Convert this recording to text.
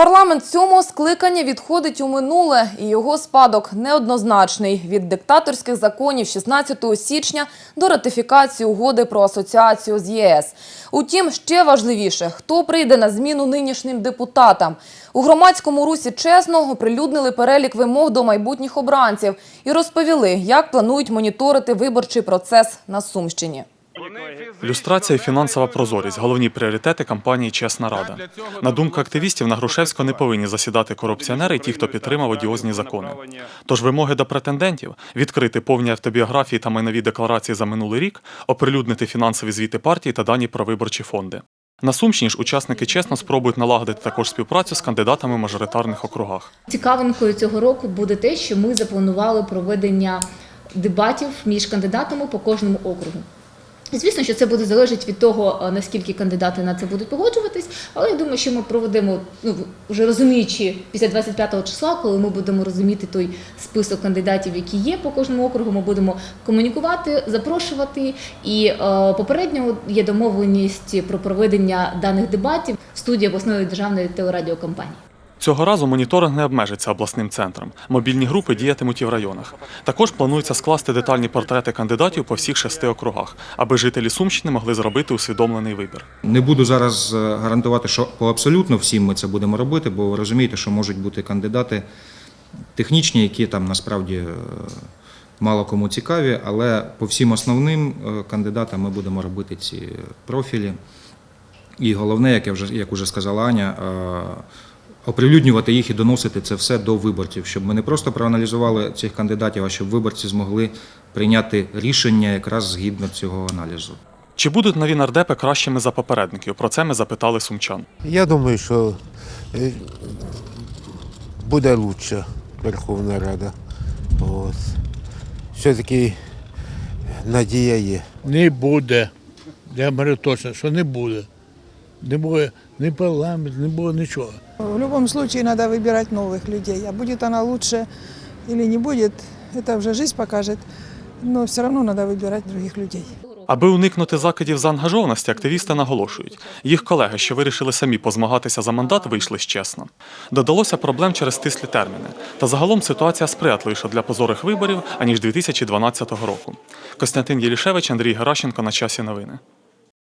Парламент сьомого скликання відходить у минуле, і його спадок неоднозначний від диктаторських законів 16 січня до ратифікації угоди про асоціацію з ЄС. Утім, ще важливіше, хто прийде на зміну нинішнім депутатам. У громадському русі чесно оприлюднили перелік вимог до майбутніх обранців і розповіли, як планують моніторити виборчий процес на Сумщині. Люстрація і фінансова прозорість головні пріоритети кампанії Чесна Рада. На думку активістів, на Грушевського не повинні засідати корупціонери і ті, хто підтримав одіозні закони. Тож вимоги до претендентів відкрити повні автобіографії та майнові декларації за минулий рік, оприлюднити фінансові звіти партії та дані про виборчі фонди. На Сумщині ж учасники чесно спробують налагодити також співпрацю з кандидатами в мажоритарних округах. Цікавинкою цього року буде те, що ми запланували проведення дебатів між кандидатами по кожному округу. Звісно, що це буде залежати від того, е, наскільки кандидати на це будуть погоджуватись, але я думаю, що ми проведемо, ну вже розуміючи після 25 числа, коли ми будемо розуміти той список кандидатів, які є по кожному округу, ми будемо комунікувати, запрошувати. І е, попередньо є домовленість про проведення даних дебатів в студії обласної державної телерадіокомпанії. Цього разу моніторинг не обмежиться обласним центром. Мобільні групи діятимуть і в районах. Також планується скласти детальні портрети кандидатів по всіх шести округах, аби жителі Сумщини могли зробити усвідомлений вибір. Не буду зараз е, гарантувати, що по абсолютно всім ми це будемо робити, бо ви розумієте, що можуть бути кандидати технічні, які там насправді е, мало кому цікаві, але по всім основним е, кандидатам ми будемо робити ці профілі. І головне, як я вже як уже сказала Аня, оприлюднювати їх і доносити це все до виборців, щоб ми не просто проаналізували цих кандидатів, а щоб виборці змогли прийняти рішення якраз згідно цього аналізу. Чи будуть нові нардепи кращими за попередників? Про це ми запитали сумчан. Я думаю, що е, буде лучше Верховна Рада. От. Все-таки надія є. Не буде. Я говорю точно, що не буде Не буде ні парламент, не буде нічого. В любом случае надо выбирать новых людей. А будет она лучше или не будет, это уже жизнь покажет. Но все равно надо выбирать других людей. Аби уникнути закидів заангажованості, активісти наголошують. Їх колеги, що вирішили самі позмагатися за мандат, вийшли з чесно. Додалося проблем через стислі терміни. Та загалом ситуація сприятливіша для позорих виборів, аніж 2012 року. Костянтин Єлішевич, Андрій Геращенко на часі новини.